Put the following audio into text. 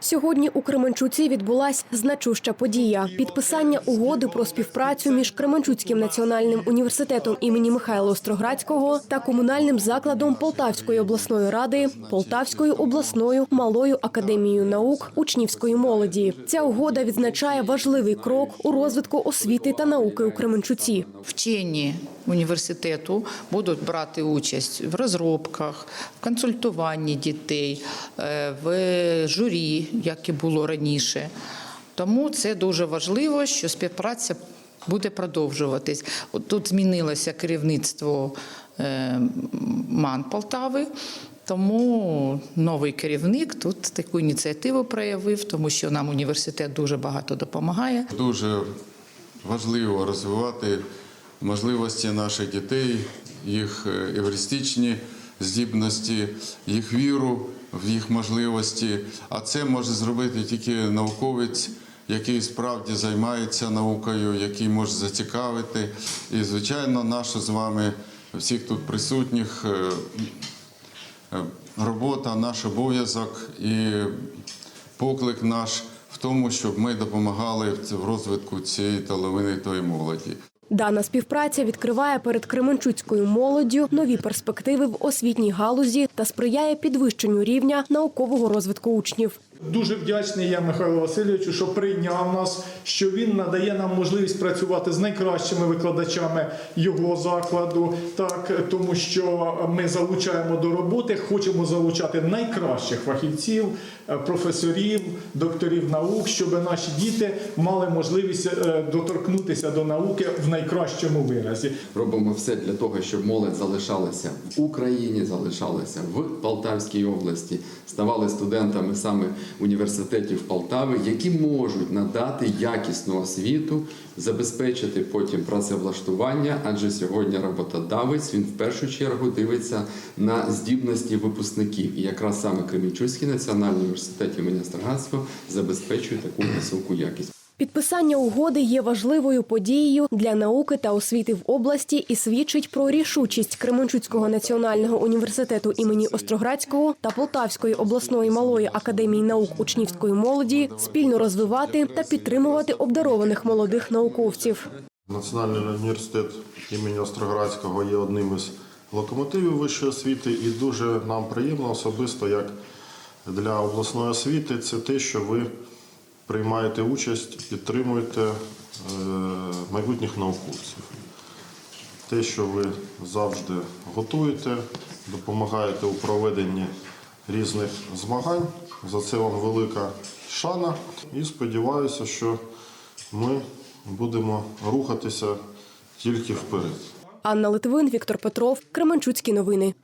Сьогодні у Кременчуці відбулась значуща подія підписання угоди про співпрацю між Кременчуцьким національним університетом імені Михайла Остроградського та комунальним закладом Полтавської обласної ради Полтавською обласною малою академією наук учнівської молоді. Ця угода відзначає важливий крок у розвитку освіти та науки у Кременчуці. Вчені університету будуть брати участь в розробках, в консультуванні дітей, е, в журі, як і було раніше. Тому це дуже важливо, що співпраця буде продовжуватись. От тут змінилося керівництво е, МАН Полтави. Тому новий керівник тут таку ініціативу проявив, тому що нам університет дуже багато допомагає. Дуже важливо розвивати можливості наших дітей, їх евристичні здібності, їх віру в їх можливості. А це може зробити тільки науковець, який справді займається наукою, який може зацікавити. І, звичайно, наша з вами, всіх тут присутніх, е, е, робота, наш обов'язок і поклик наш в тому, щоб ми допомагали в розвитку цієї талановитої молоді. Дана співпраця відкриває перед Кременчуцькою молоддю нові перспективи в освітній галузі та сприяє підвищенню рівня наукового розвитку учнів. Дуже вдячний я Михайлу Васильовичу, що прийняв нас, що він надає нам можливість працювати з найкращими викладачами його закладу, так тому що ми залучаємо до роботи, хочемо залучати найкращих фахівців, е, професорів, докторів наук, щоб наші діти мали можливість е, доторкнутися до науки в найкращому виразі. Робимо все для того, щоб молодь залишалася в Україні, залишалася в Полтавській області, ставали студентами саме університетів Полтави, які можуть надати якісну освіту, забезпечити потім працевлаштування. Адже сьогодні роботодавець він в першу чергу дивиться на здібності випускників. І якраз саме Кремінчуцький національний університет імені Строгацького забезпечує таку високу якість. Підписання угоди є важливою подією для науки та освіти в області і свідчить про рішучість Кременчуцького національного університету імені Остроградського та Полтавської обласної малої академії наук учнівської молоді спільно розвивати та підтримувати обдарованих молодих науковців. Національний університет імені Остроградського є одним із локомотивів вищої освіти, і дуже нам приємно особисто як для обласної освіти, це те, що ви приймаєте участь, підтримуєте е, майбутніх науковців. Те, що ви завжди готуєте, допомагаєте у проведенні різних змагань. За це вам велика шана. І сподіваюся, що ми будемо рухатися тільки вперед. Анна Литвин, Віктор Петров, Кременчуцькі новини.